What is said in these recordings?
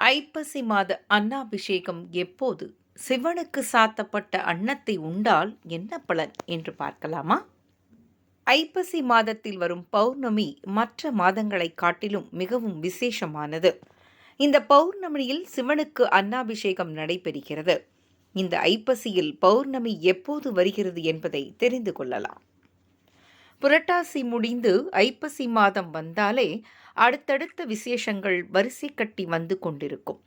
ஐப்பசி மாத அன்னாபிஷேகம் எப்போது? சிவனுக்கு சாத்தப்பட்ட அன்னத்தை உண்டால் என்ன பலன் என்று பார்க்கலாமா? ஐப்பசி மாதத்தில் வரும் பௌர்ணமி மற்ற மாதங்களை காட்டிலும் மிகவும் விசேஷமானது. இந்த பௌர்ணமியில் சிவனுக்கு அன்னாபிஷேகம் நடைபெறுகிறது. இந்த ஐப்பசியில் பௌர்ணமி எப்போது வருகிறது என்பதை தெரிந்து கொள்ளலாம். புரட்டாசி முடிந்து ஐப்பசி மாதம் வந்தாலே அடுத்தடுத்த விசேஷங்கள் வரிசை கட்டி வந்து கொண்டிருக்கும்.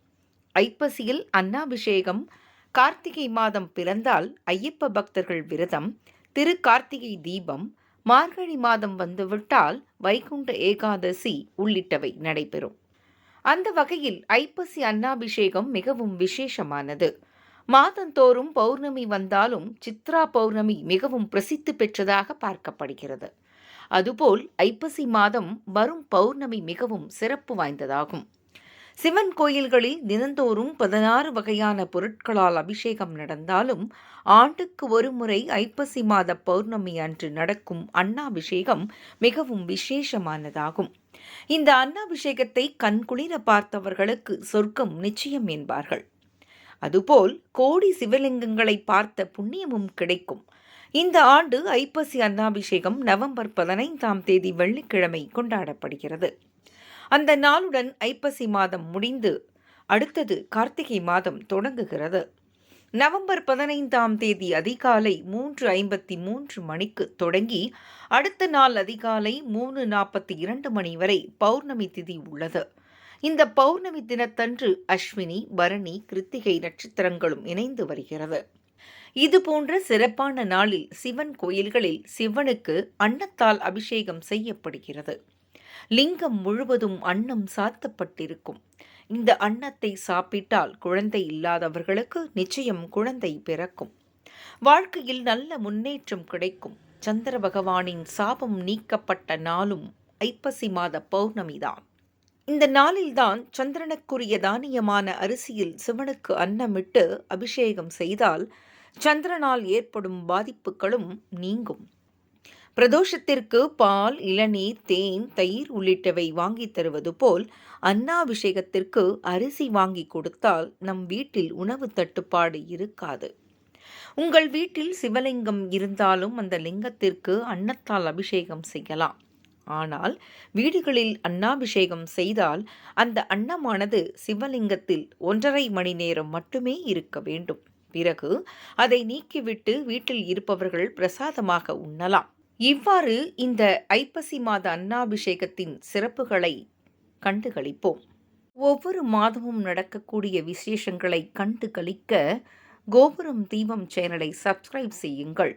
ஐப்பசியில் அன்னாபிஷேகம் கார்த்திகை மாதம் பிறந்தால் ஐயப்ப பக்தர்கள் விரதம் திரு கார்த்திகை தீபம் மார்கழி மாதம் வந்துவிட்டால் வைகுண்ட ஏகாதசி உள்ளிட்டவை நடைபெறும். அந்த வகையில் ஐப்பசி அன்னாபிஷேகம் மிகவும் விசேஷமானது. மாதந்தோறும் பௌர்ணமி வந்தாலும் சித்ரா பௌர்ணமி மிகவும் பிரசித்தி பெற்றதாக பார்க்கப்படுகிறது. அதுபோல் ஐப்பசி மாதம் வரும் பௌர்ணமி மிகவும் சிறப்பு வாய்ந்ததாகும். சிவன் கோயில்களில் தினந்தோறும் பதினாறு வகையான பொருட்களால் அபிஷேகம் நடந்தாலும் ஆண்டுக்கு ஒரு முறை ஐப்பசி மாத பௌர்ணமி அன்று நடக்கும் அன்னாபிஷேகம் மிகவும் விசேஷமானதாகும். இந்த அன்னாபிஷேகத்தை கண்குளிர பார்த்தவர்களுக்கு சொர்க்கம் நிச்சயம் என்பார்கள். அதுபோல் கோடி சிவலிங்கங்களை பார்த்த புண்ணியமும் கிடைக்கும். இந்த ஆண்டு ஐப்பசி அன்னாபிஷேகம் நவம்பர் பதினைந்தாம் தேதி வெள்ளிக்கிழமை கொண்டாடப்படுகிறது. அந்த நாளுடன் ஐப்பசி மாதம் முடிந்து அடுத்தது கார்த்திகை மாதம் தொடங்குகிறது. நவம்பர் பதினைந்தாம் தேதி அதிகாலை மூன்று ஐம்பத்தி மூன்று மணிக்கு தொடங்கி அடுத்த நாள் அதிகாலை மூணு நாற்பத்தி இரண்டு மணி வரை பௌர்ணமி திதி உள்ளது. இந்த பௌர்ணமி தினத்தன்று அஸ்வினி பரணி கிருத்திகை நட்சத்திரங்களும் இணைந்து வருகிறது. இது போன்ற சிறப்பான நாளில் சிவன் கோயில்களில் சிவனுக்கு அன்னத்தால் அபிஷேகம் செய்யப்படுகிறது. லிங்கம் முழுவதும் அன்னம் சாத்தப்பட்டிருக்கும். இந்த அன்னத்தை சாப்பிட்டால் குழந்தை இல்லாதவர்களுக்கு நிச்சயம் குழந்தை பிறக்கும். வாழ்க்கையில் நல்ல முன்னேற்றம் கிடைக்கும். சந்திர பகவானின் சாபம் நீக்கப்பட்ட நாளும் ஐப்பசி மாத பௌர்ணமிதான் இந்த நாளில்தான் சந்திரனுக்குரிய தானியமான அரிசியில் சிவனுக்கு அன்னமிட்டு அபிஷேகம் செய்தால் சந்திரனால் ஏற்படும் பாதிப்புகளும் நீங்கும். பிரதோஷத்திற்கு பால் இளநீர் தேன் தயிர் உள்ளிட்டவை வாங்கி தருவது போல் அன்னாபிஷேகத்திற்கு அரிசி வாங்கி கொடுத்தால் நம் வீட்டில் உணவு தட்டுப்பாடு இருக்காது. உங்கள் வீட்டில் சிவலிங்கம் இருந்தாலும் அந்த லிங்கத்திற்கு அன்னத்தால் அபிஷேகம் செய்யலாம். ஆனால் வீடுகளில் அன்னாபிஷேகம் செய்தால் அந்த அன்னமானது சிவலிங்கத்தில் ஒன்றரை மணி நேரம் மட்டுமே இருக்க வேண்டும். பிறகு அதை நீக்கிவிட்டு வீட்டில் இருப்பவர்கள் பிரசாதமாக உண்ணலாம். இவ்வாறு இந்த ஐப்பசி மாத அன்னாபிஷேகத்தின் சிறப்புகளை கண்டுகளிப்போம். ஒவ்வொரு மாதமும் நடக்கக்கூடிய விசேஷங்களை கண்டு கழிக்க கோபுரம் தீபம் சேனலை சப்ஸ்கிரைப் செய்யுங்கள்.